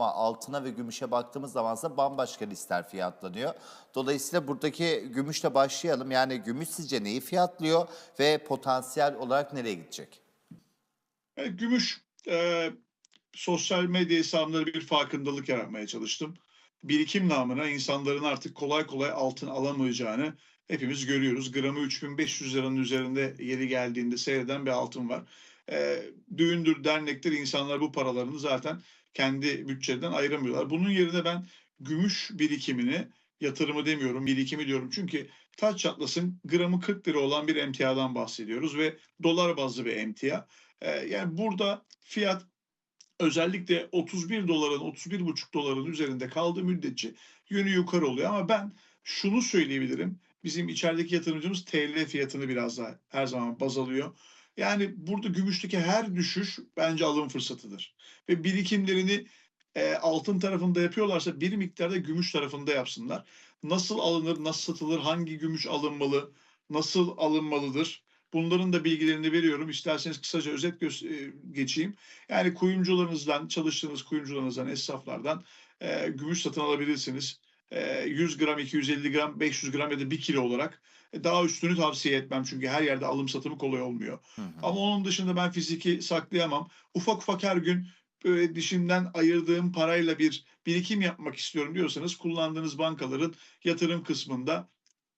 Ama altına ve gümüşe baktığımız zaman ise bambaşka listeler fiyatlanıyor. Dolayısıyla buradaki gümüşle başlayalım. Yani gümüş sizce neyi fiyatlıyor ve potansiyel olarak nereye gidecek? Evet, gümüş e, sosyal medya hesabımda bir farkındalık yaratmaya çalıştım. Birikim namına insanların artık kolay kolay altın alamayacağını hepimiz görüyoruz. Gramı 3500 liranın üzerinde yeri geldiğinde seyreden bir altın var. E, düğündür, dernektir insanlar bu paralarını zaten kendi bütçeden ayıramıyorlar. Bunun yerine ben gümüş birikimini yatırımı demiyorum, birikimi diyorum. Çünkü taç çatlasın gramı 40 lira olan bir emtiadan bahsediyoruz ve dolar bazlı bir emtia. Ee, yani burada fiyat özellikle 31 doların 31,5 doların üzerinde kaldığı müddetçe yönü yukarı oluyor. Ama ben şunu söyleyebilirim. Bizim içerideki yatırımcımız TL fiyatını biraz daha her zaman baz alıyor. Yani burada gümüşteki her düşüş bence alım fırsatıdır. Ve birikimlerini e, altın tarafında yapıyorlarsa bir miktarda gümüş tarafında yapsınlar. Nasıl alınır, nasıl satılır, hangi gümüş alınmalı, nasıl alınmalıdır? Bunların da bilgilerini veriyorum. İsterseniz kısaca özet e, geçeyim. Yani kuyumcularınızdan, çalıştığınız kuyumcularınızdan, esnaflardan e, gümüş satın alabilirsiniz. E, 100 gram, 250 gram, 500 gram ya da 1 kilo olarak. E, daha üstünü tavsiye etmem çünkü her yerde alım satımı kolay olmuyor. Hı hı. Ama onun dışında ben fiziki saklayamam. Ufak ufak her gün böyle dişimden ayırdığım parayla bir birikim yapmak istiyorum diyorsanız kullandığınız bankaların yatırım kısmında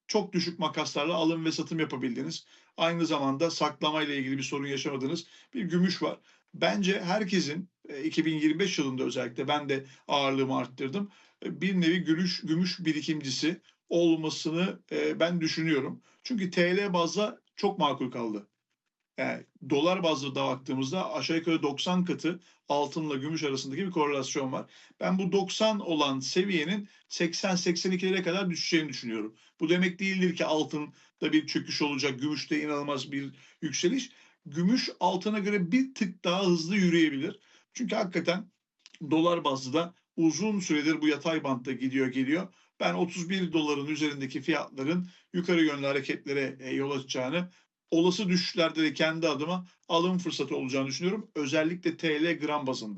çok düşük makaslarla alım ve satım yapabildiğiniz, aynı zamanda saklama ile ilgili bir sorun yaşamadığınız bir gümüş var. Bence herkesin e, 2025 yılında özellikle ben de ağırlığımı arttırdım. Bir nevi gümüş, gümüş birikimcisi olmasını e, ben düşünüyorum. Çünkü TL bazda çok makul kaldı. Yani dolar bazlı da baktığımızda aşağı yukarı 90 katı altınla gümüş arasındaki bir korelasyon var. Ben bu 90 olan seviyenin 80-82'lere kadar düşeceğini düşünüyorum. Bu demek değildir ki altında bir çöküş olacak, gümüşte inanılmaz bir yükseliş. Gümüş altına göre bir tık daha hızlı yürüyebilir. Çünkü hakikaten dolar bazlı da uzun süredir bu yatay bantta gidiyor geliyor. Ben 31 doların üzerindeki fiyatların yukarı yönlü hareketlere e, yol açacağını olası düşüşlerde de kendi adıma alım fırsatı olacağını düşünüyorum. Özellikle TL gram bazında.